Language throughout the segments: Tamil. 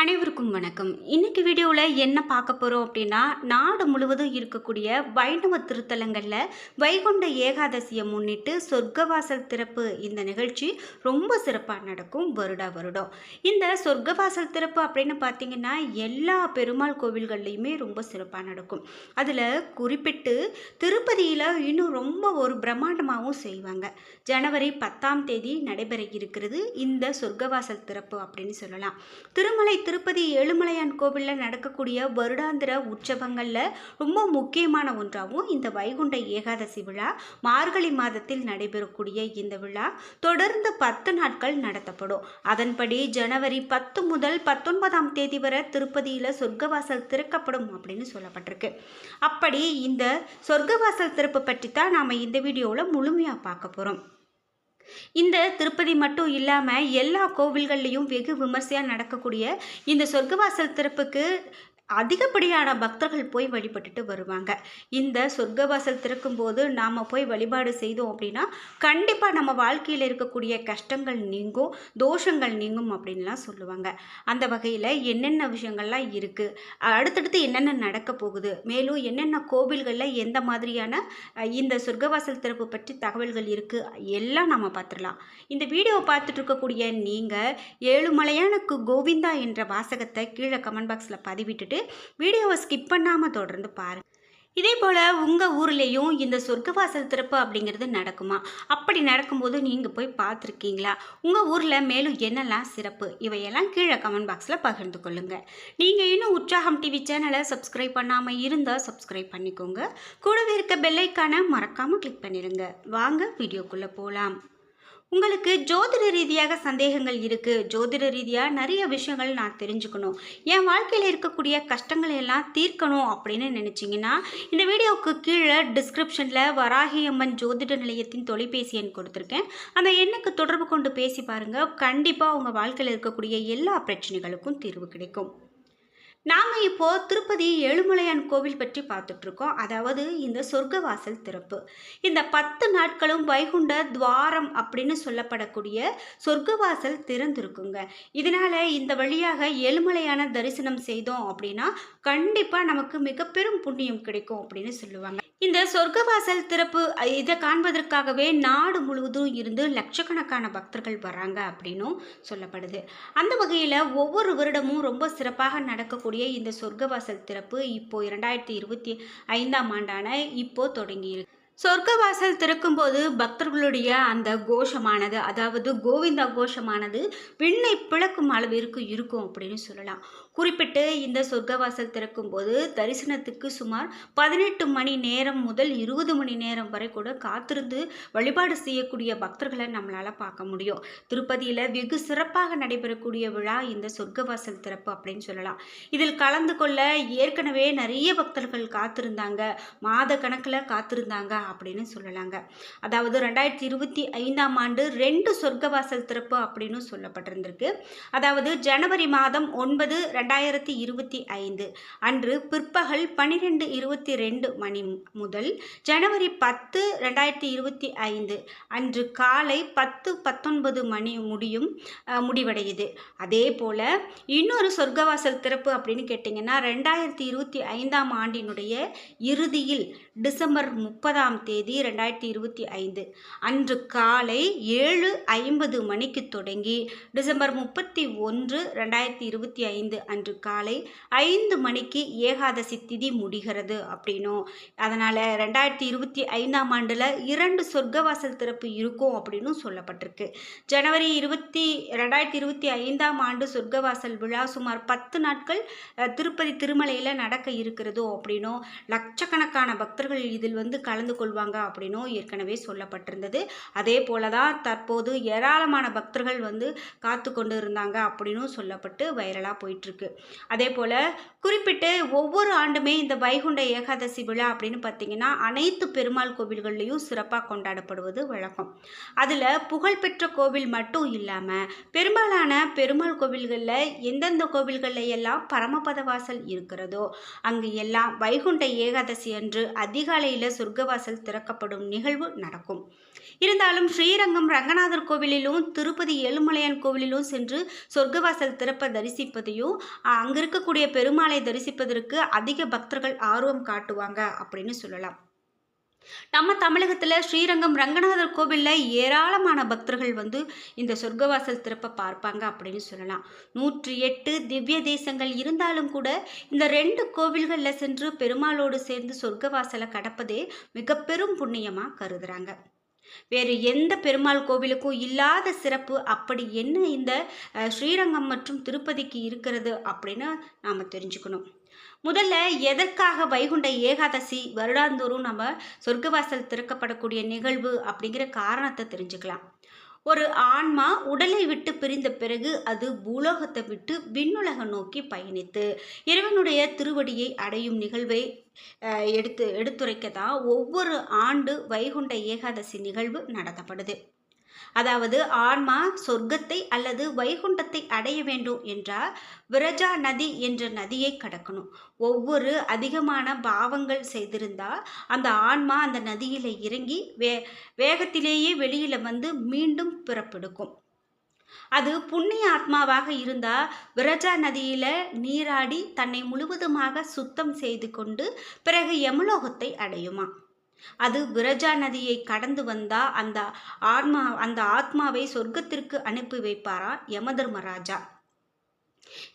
அனைவருக்கும் வணக்கம். இன்னைக்கு வீடியோவில் என்ன பார்க்க போகிறோம் அப்படின்னா நாடு முழுவதும் இருக்கக்கூடிய வைணவ திருத்தலங்களில் வைகுண்ட ஏகாதசியை முன்னிட்டு சொர்க்கவாசல் திறப்பு இந்த நிகழ்ச்சி ரொம்ப சிறப்பாக நடக்கும் வருடா வருடம். இந்த சொர்க்கவாசல் திறப்பு அப்படின்னு பார்த்தீங்கன்னா எல்லா பெருமாள் கோவில்கள்லையுமே ரொம்ப சிறப்பாக நடக்கும். அதில் குறிப்பிட்டு திருப்பதியில் இன்னும் ரொம்ப ஒரு பிரம்மாண்டமாகவும் செய்வாங்க. ஜனவரி பத்தாம் தேதி நடைபெற இருக்கிறது இந்த சொர்க்கவாசல் திறப்பு அப்படின்னு சொல்லலாம். திருமலை திருப்பதி ஏழுமலையான் கோவிலில் நடக்கக்கூடிய வருடாந்திர உற்சவங்களில் ரொம்ப முக்கியமான ஒன்றாகவும் இந்த வைகுண்ட ஏகாதசி விழா. மார்கழி மாதத்தில் நடைபெறக்கூடிய இந்த விழா தொடர்ந்து பத்து நாட்கள் நடத்தப்படும். அதன்படி ஜனவரி பத்து முதல் பத்தொன்பதாம் தேதி வரை திருப்பதியில் சொர்க்கவாசல் திறக்கப்படும் அப்படின்னு சொல்லப்பட்டிருக்கு. அப்படி இந்த சொர்க்கவாசல் திறப்பு பற்றி தான் நாம் இந்த வீடியோவில் முழுமையாக பார்க்க போகிறோம் இந்த திருப்பதி மட்டும் இல்லாமல் எல்லா கோவில்கள்லேயும் வெகு விமர்சையாக நடக்கக்கூடிய இந்த சொர்க்கவாசல் திறப்புக்கு அதிகப்படியான பக்தர்கள் போய் வழிபட்டுட்டு வருவாங்க. இந்த சொர்க்கவாசல் திறக்கும்போது நாம் போய் வழிபாடு செய்தோம் அப்படின்னா கண்டிப்பாக நம்ம வாழ்க்கையில் இருக்கக்கூடிய கஷ்டங்கள் நீங்கும் தோஷங்கள் நீங்கும் அப்படின்லாம் சொல்லுவாங்க. அந்த வகையில் என்னென்ன விஷயங்கள்லாம் இருக்குது அடுத்தடுத்து என்னென்ன நடக்க போகுது மேலும் என்னென்ன கோவில்களில் எந்த மாதிரியான இந்த சொர்க்கவாசல் திறப்பு பற்றி தகவல்கள் இருக்குது எல்லாம் நம்ம பார்த்துடலாம். இந்த வீடியோவை பார்த்துட்டு இருக்கக்கூடிய நீங்கள் ஏழுமலையானுக்கு கோவிந்தா என்ற வாசகத்தை கீழே கமெண்ட் பாக்ஸில் பதிவிட்டுட்டு வீடியோவை ஸ்கிப் பண்ணாமல் தொடர்ந்து பாருங்கள் இதே போல் உங்கள் ஊர்லேயும் இந்த சொர்க்கவாசல் திறப்பு அப்படிங்கிறது நடக்குமா? அப்படி நடக்கும்போது நீங்கள் போய் பார்த்துருக்கீங்களா? உங்கள் ஊரில் மேலும் என்னெல்லாம் சிறப்பு? இவையெல்லாம் கீழே கமெண்ட் பாக்ஸில் பகிர்ந்து கொள்ளுங்கள் நீங்கள் இன்னும் உற்சாகம் டிவி சேனலை சப்ஸ்கிரைப் பண்ணாமல் இருந்தால் சப்ஸ்கிரைப் பண்ணிக்கோங்க. கூடவே இருக்க பெல்லைக்கான மறக்காமல் கிளிக் பண்ணிடுங்க வாங்க வீடியோக்குள்ளே போகலாம் உங்களுக்கு ஜோதிட ரீதியாக சந்தேகங்கள் இருக்குது ஜோதிட ரீதியாக நிறைய விஷயங்கள் நான் தெரிஞ்சுக்கணும். என் வாழ்க்கையில் இருக்கக்கூடிய கஷ்டங்களை எல்லாம் தீர்க்கணும் அப்படின்னு நினச்சிங்கன்னா இந்த வீடியோவுக்கு கீழே டிஸ்கிரிப்ஷனில் வராகி அம்மன் ஜோதிட நிலையத்தின் தொலைபேசி எண் கொடுத்துருக்கேன். அந்த எண்ணுக்கு தொடர்பு கொண்டு பேசி பாருங்கள் கண்டிப்பாக உங்கள் வாழ்க்கையில் இருக்கக்கூடிய எல்லா பிரச்சனைகளுக்கும் தீர்வு கிடைக்கும். நாம் இப்போ திருப்பதி ஏழுமலையான் கோவில் பற்றி பார்த்துட்டு இருக்கோம் அதாவது இந்த சொர்க்கவாசல் திறப்பு. இந்த பத்து நாட்களும் வைகுண்ட துவாரம் அப்படின்னு சொல்லப்படக்கூடிய சொர்க்கவாசல் திறந்திருக்குங்க. இதனால இந்த வழியாக ஏழுமலையான தரிசனம் செய்தோம் அப்படின்னா கண்டிப்பாக நமக்கு மிக பெரும் புண்ணியம் கிடைக்கும் அப்படின்னு சொல்லுவாங்க. இந்த சொர்க்கவாசல் திறப்பு இதை காண்பதற்காகவே நாடு முழுவதும் இருந்து லட்சக்கணக்கான பக்தர்கள் வராங்க அப்படின்னும் சொல்லப்படுது. அந்த வகையில் ஒவ்வொரு வருடமும் ரொம்ப சிறப்பாக நடக்கக்கூடிய இந்த சொர்க்கவாசல் திறப்பு இப்போ இரண்டாயிரத்தி இருபத்தி ஐந்தாம் ஆண்டான இப்போ தொடங்கியிருக்கு. சொர்க்கவாசல் திறக்கும்போது பக்தர்களுடைய அந்த கோஷமானது அதாவது கோவிந்தா கோஷமானது விண்ணை பிளக்கும் அளவிற்கு இருக்கும் அப்படின்னு சொல்லலாம். குறிப்பிட்டு இந்த சொர்க்கவாசல் திறக்கும்போது தரிசனத்துக்கு சுமார் பதினெட்டு மணி நேரம் முதல் இருபது மணி நேரம் வரை கூட காத்திருந்து வழிபாடு செய்யக்கூடிய பக்தர்களை நம்மளால் பார்க்க முடியும். திருப்பதியில் வெகு சிறப்பாக நடைபெறக்கூடிய விழா இந்த சொர்க்கவாசல் திறப்பு அப்படின்னு சொல்லலாம். இதில் கலந்து கொள்ள ஏற்கனவே நிறைய பக்தர்கள் காத்திருந்தாங்க. மாத கணக்கில் காத்திருந்தாங்க அப்படின்னு சொல்லலாங்க. அதாவது ரெண்டாயிரத்தி இருபத்தி ஐந்தாம் ஆண்டு ரெண்டு சொர்க்கவாசல் திறப்பு அப்படின்னு சொல்லப்பட்டிருந்திருக்கு. அதாவது ஜனவரி மாதம் ஒன்பது ரெண்டாயிரத்தி இருபத்தி ஐந்து அன்று பிற்பகல் பன்னிரெண்டு இருபத்தி ரெண்டு மணி முதல் ஜனவரி பத்து ரெண்டாயிரத்தி இருபத்தி ஐந்து அன்று காலை பத்து பத்தொன்பது மணி முடியும் முடிவடையுது. அதே போல் இன்னொரு சொர்க்கவாசல் திறப்பு அப்படின்னு கேட்டிங்கன்னா ரெண்டாயிரத்தி இருபத்தி ஐந்தாம் ஆண்டினுடைய இறுதியில் டிசம்பர் முப்பதாம் தேதி ரெண்டாயிரத்தி இருபத்தி ஐந்து அன்று காலை ஏழு ஐம்பது மணிக்கு தொடங்கி டிசம்பர் முப்பத்தி ஒன்று ரெண்டாயிரத்தி இருபத்தி ஐந்து அன்று காலை ஐந்து மணிக்கு ஏகாதசி திதி முடிகிறது அப்படின்னும். அதனால் ரெண்டாயிரத்தி இருபத்தி ஐந்தாம் ஆண்டில் இரண்டு சொர்க்கவாசல் திறப்பு இருக்கும் அப்படின்னும் சொல்லப்பட்டிருக்கு. ஜனவரி இருபத்தி ரெண்டாயிரத்தி இருபத்தி ஐந்தாம் ஆண்டு சொர்க்கவாசல் விழா சுமார் பத்து நாட்கள் திருப்பதி திருமலையில் நடக்க இருக்கிறதோ அப்படின்னும். லட்சக்கணக்கான பக்தர்கள் இதில் வந்து கலந்து கொள்வாங்க அப்படின்னும் ஏற்கனவே சொல்லப்பட்டிருந்தது. அதே போல தான் தற்போது ஏராளமான பக்தர்கள் வந்து காத்து கொண்டு இருந்தாங்க அப்படின்னும் சொல்லப்பட்டு வைரலாக போயிட்டுருக்கு அதே போல் குறிப்பிட்டு ஒவ்வொரு ஆண்டுமே இந்த வைகுண்ட ஏகாதசி விழா அப்படின்னு பார்த்தீங்கன்னா அனைத்து பெருமாள் கோவில்கள்லையும் சிறப்பாக கொண்டாடப்படுவது வழக்கம். அதில் புகழ்பெற்ற கோவில் மட்டும் இல்லாமல் பெரும்பாலான பெருமாள் கோவில்களில் எந்தெந்த கோவில்களில் எல்லாம் பரமபத வாசல் இருக்கிறதோ அங்கு எல்லாம் வைகுண்ட ஏகாதசி அன்று அதிகாலையில் சொர்க்கவாசல் திறக்கப்படும் நிகழ்வு நடக்கும். இருந்தாலும் ஸ்ரீரங்கம் ரங்கநாதர் கோவிலிலும் திருப்பதி ஏழுமலையான் கோவிலிலும் சென்று சொர்க்கவாசல் திறப்ப தரிசிப்பதையும் அங்கே இருக்கக்கூடிய பெருமாளை தரிசிப்பதற்கு அதிக பக்தர்கள் ஆர்வம் காட்டுவாங்க அப்படின்னு சொல்லலாம். நம்ம தமிழகத்தில் ஸ்ரீரங்கம் ரங்கநாதர் கோவிலில் ஏராளமான பக்தர்கள் வந்து இந்த சொர்க்கவாசல் திறப்பை பார்ப்பாங்க அப்படின்னு சொல்லலாம். நூற்றி எட்டு திவ்ய தேசங்கள் இருந்தாலும் கூட இந்த ரெண்டு கோவில்களில் சென்று பெருமாளோடு சேர்ந்து சொர்க்கவாசலை கடப்பதே மிக பெரும் புண்ணியமாக கருதுகிறாங்க வேறு எந்த பெருமாள் கோவிலுக்கும் இல்லாத சிறப்பு அப்படி என்ன இந்த ஸ்ரீரங்கம் மற்றும் திருப்பதிக்கு இருக்கிறது அப்படின்னு நாம் தெரிஞ்சுக்கணும். முதல்ல எதற்காக வைகுண்ட ஏகாதசி வருடாந்தோறும் நம்ம சொர்க்கவாசல் திறக்கப்படக்கூடிய நிகழ்வு அப்படிங்கிற காரணத்தை தெரிஞ்சுக்கலாம். ஒரு ஆன்மா உடலை விட்டு பிரிந்த பிறகு அது பூலோகத்தை விட்டு விண்ணுலகம் நோக்கி பயணித்து இறைவனுடைய திருவடியை அடையும் நிகழ்வை எடுத்து எடுத்துரைக்க தான் ஒவ்வொரு ஆண்டு வைகுண்ட ஏகாதசி நிகழ்வு நடத்தப்படுது. அதாவது ஆன்மா சொர்க்கத்தை அல்லது வைகுண்டத்தை அடைய வேண்டும் என்றால் விரஜா நதி என்ற நதியை கடக்கணும். ஒவ்வொரு அதிகமான பாவங்கள் செய்திருந்தால் அந்த ஆன்மா அந்த நதியில் இறங்கி வே வேகத்திலேயே வெளியில் வந்து மீண்டும் பிறப்பெடுக்கும். அது புண்ணிய ஆத்மாவாக இருந்தால் விரஜா நதியில் நீராடி தன்னை முழுவதுமாக சுத்தம் செய்து கொண்டு பிறகு யமலோகத்தை அடையுமா. அது விரஜா நதியை கடந்து வந்தா அந்த ஆத்மா அந்த ஆத்மாவை சொர்க்கத்திற்கு அனுப்பி வைப்பாரா? யமதர்மராஜா.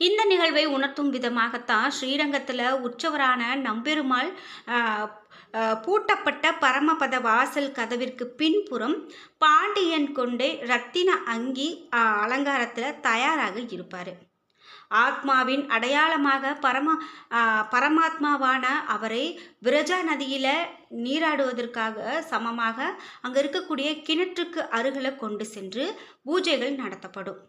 இந்த நிகழ்வை உணர்த்தும் விதமாகத்தான் ஸ்ரீரங்கத்தில் உற்சவரான நம்பெருமாள் பூட்டப்பட்ட பரமபத வாசல் கதவிற்கு பின்புறம் பாண்டியன் கொண்டே ரத்தின அங்கி அலங்காரத்தில் தயாராக இருப்பார். ஆத்மாவின் அடையாளமாக பரமா பரமாத்மாவான அவரை விரஜா நதியில் நீராடுவதற்காக சமமாக அங்கே இருக்கக்கூடிய கிணற்றுக்கு அருகில் கொண்டு சென்று பூஜைகள் நடத்தப்படும்.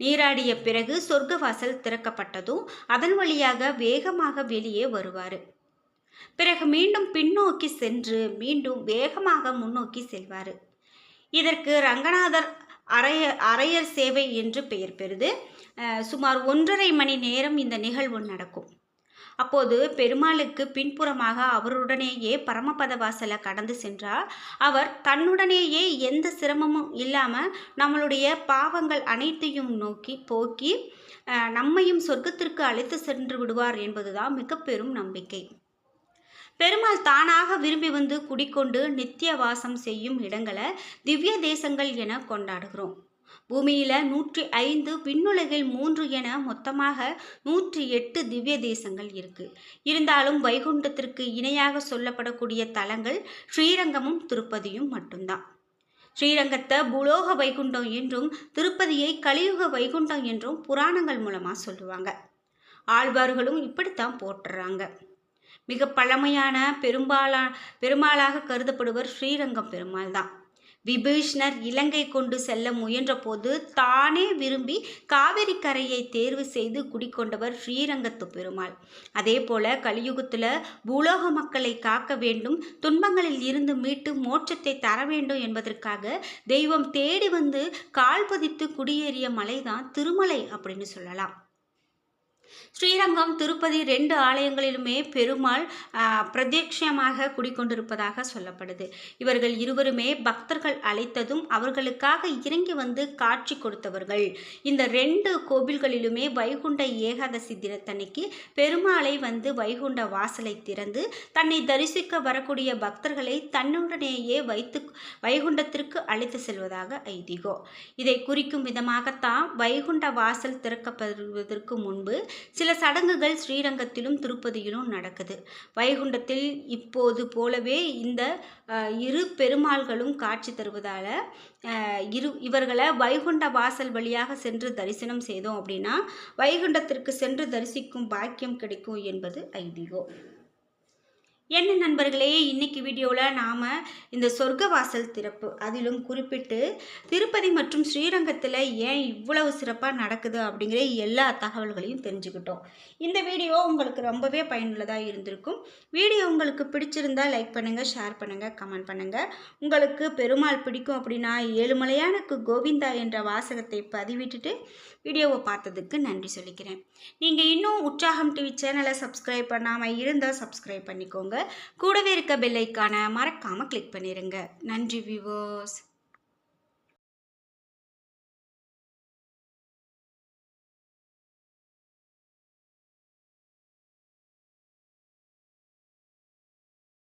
நீராடிய பிறகு சொர்க்கவாசல் திறக்கப்பட்டதும் அதன் வழியாக வேகமாக வெளியே வருவார். பிறகு மீண்டும் பின்னோக்கி சென்று மீண்டும் வேகமாக முன்னோக்கி செல்வார். இதற்கு ரங்கநாதர் அரைய அரையர் சேவை என்று பெயர் பெறுது. சுமார் ஒன்றரை மணி நேரம் இந்த நிகழ்வு நடக்கும். அப்போது பெருமாளுக்கு பின்புறமாக அவருடனேயே பரமபத வாசலை கடந்து சென்றார். அவர் தன்னுடனேயே எந்த சிரமமும் இல்லாமல் நம்மளுடைய பாவங்கள் அனைத்தையும் நோக்கி போக்கி நம்மையும் சொர்க்கத்திற்கு அழைத்து சென்று விடுவார் என்பதுதான் மிக பெரும் நம்பிக்கை. பெருமாள் தானாக விரும்பி வந்து குடிக்கொண்டு நித்திய வாசம் செய்யும் இடங்களை திவ்ய தேசங்கள் என கொண்டாடுகிறோம். பூமியில நூற்றி ஐந்து விண்ணுலகில் மூன்று என மொத்தமாக நூற்றி எட்டு திவ்ய தேசங்கள் இருக்கு. இருந்தாலும் வைகுண்டத்திற்கு இணையாக சொல்லப்படக்கூடிய தலங்கள் ஸ்ரீரங்கமும் திருப்பதியும் மட்டும்தான். ஸ்ரீரங்கத்தை புலோக வைகுண்டம் என்றும் திருப்பதியை கலியுக வைகுண்டம் என்றும் புராணங்கள் மூலமாக சொல்லுவாங்க. ஆழ்வார்களும் இப்படித்தான் போட்டுறாங்க மிக பழமையான பெரும்பாலான பெருமாளாக கருதப்படுவர் ஸ்ரீரங்கம் பெருமாள் தான். விபீஷ்ணர் இலங்கை கொண்டு செல்ல முயன்றபோது தானே விரும்பி காவிரி கரையை தேர்வு செய்து குடிக்கொண்டவர் ஸ்ரீரங்கத்து பெருமாள். அதே போல கலியுகத்தில் பூலோக மக்களை காக்க வேண்டும் துன்பங்களில் இருந்து மீட்டு மோட்சத்தை தர வேண்டும் என்பதற்காக தெய்வம் தேடி வந்து கால் பதித்து குடியேறிய மலைதான் திருமலை அப்படின்னு சொல்லலாம். ஸ்ரீரங்கம் திருப்பதி ரெண்டு ஆலயங்களிலுமே பெருமாள் பிரத்யட்சமாக குடிக்கொண்டிருப்பதாக சொல்லப்படுது. இவர்கள் இருவருமே பக்தர்கள் அழைத்ததும் அவர்களுக்காக இறங்கி வந்து காட்சி கொடுத்தவர்கள். இந்த ரெண்டு கோவில்களிலுமே வைகுண்ட ஏகாதசி தினத்தன்னைக்கு பெருமாளை வந்து வைகுண்ட வாசலை திறந்து தன்னை தரிசிக்க வரக்கூடிய பக்தர்களை தன்னுடனேயே வைத்து வைகுண்டத்திற்கு அழைத்து செல்வதாக ஐதீகோ. இதை குறிக்கும் விதமாகத்தான் வைகுண்ட வாசல் திறக்கப்படுவதற்கு முன்பு சில சடங்குகள் ஸ்ரீரங்கத்திலும் திருப்பதியிலும் நடக்குது. வைகுண்டத்தில் இப்போது போலவே இந்த இரு பெருமாள்களும் காட்சி தருவதால் இரு இவர்களை வைகுண்ட வாசல் வழியாக சென்று தரிசனம் செய்தோம் அப்படின்னா வைகுண்டத்திற்கு சென்று தரிசிக்கும் பாக்கியம் கிடைக்கும் என்பது ஐதீகம். என்ன நண்பர்களே இன்னைக்கு வீடியோவில் நாம் இந்த சொர்க்கவாசல் திறப்பு அதிலும் குறிப்பிட்டு திருப்பதி மற்றும் ஸ்ரீரங்கத்தில் ஏன் இவ்வளவு சிறப்பாக நடக்குது அப்படிங்கிற எல்லா தகவல்களையும் தெரிஞ்சுக்கிட்டோம். இந்த வீடியோ உங்களுக்கு ரொம்பவே பயனுள்ளதாக இருந்திருக்கும். வீடியோ உங்களுக்கு பிடிச்சிருந்தால் லைக் பண்ணுங்கள் ஷேர் பண்ணுங்கள் கமெண்ட் பண்ணுங்கள் உங்களுக்கு பெருமாள் பிடிக்கும் அப்படின்னா ஏழுமலையானுக்கு கோவிந்தா என்ற வாசகத்தை பதிவிட்டுட்டு வீடியோவை பார்த்ததுக்கு நன்றி சொல்லிக்கிறேன். நீங்கள் இன்னும் உற்சாகம் டிவி சேனலை சப்ஸ்கிரைப் பண்ணாமல் இருந்தால் சப்ஸ்கிரைப் பண்ணிக்கோங்க. கூடவே இருக்க பெல்லைக்கான மறக்காமல் கிளிக் பண்ணிடுங்க நன்றி வியூவர்ஸ்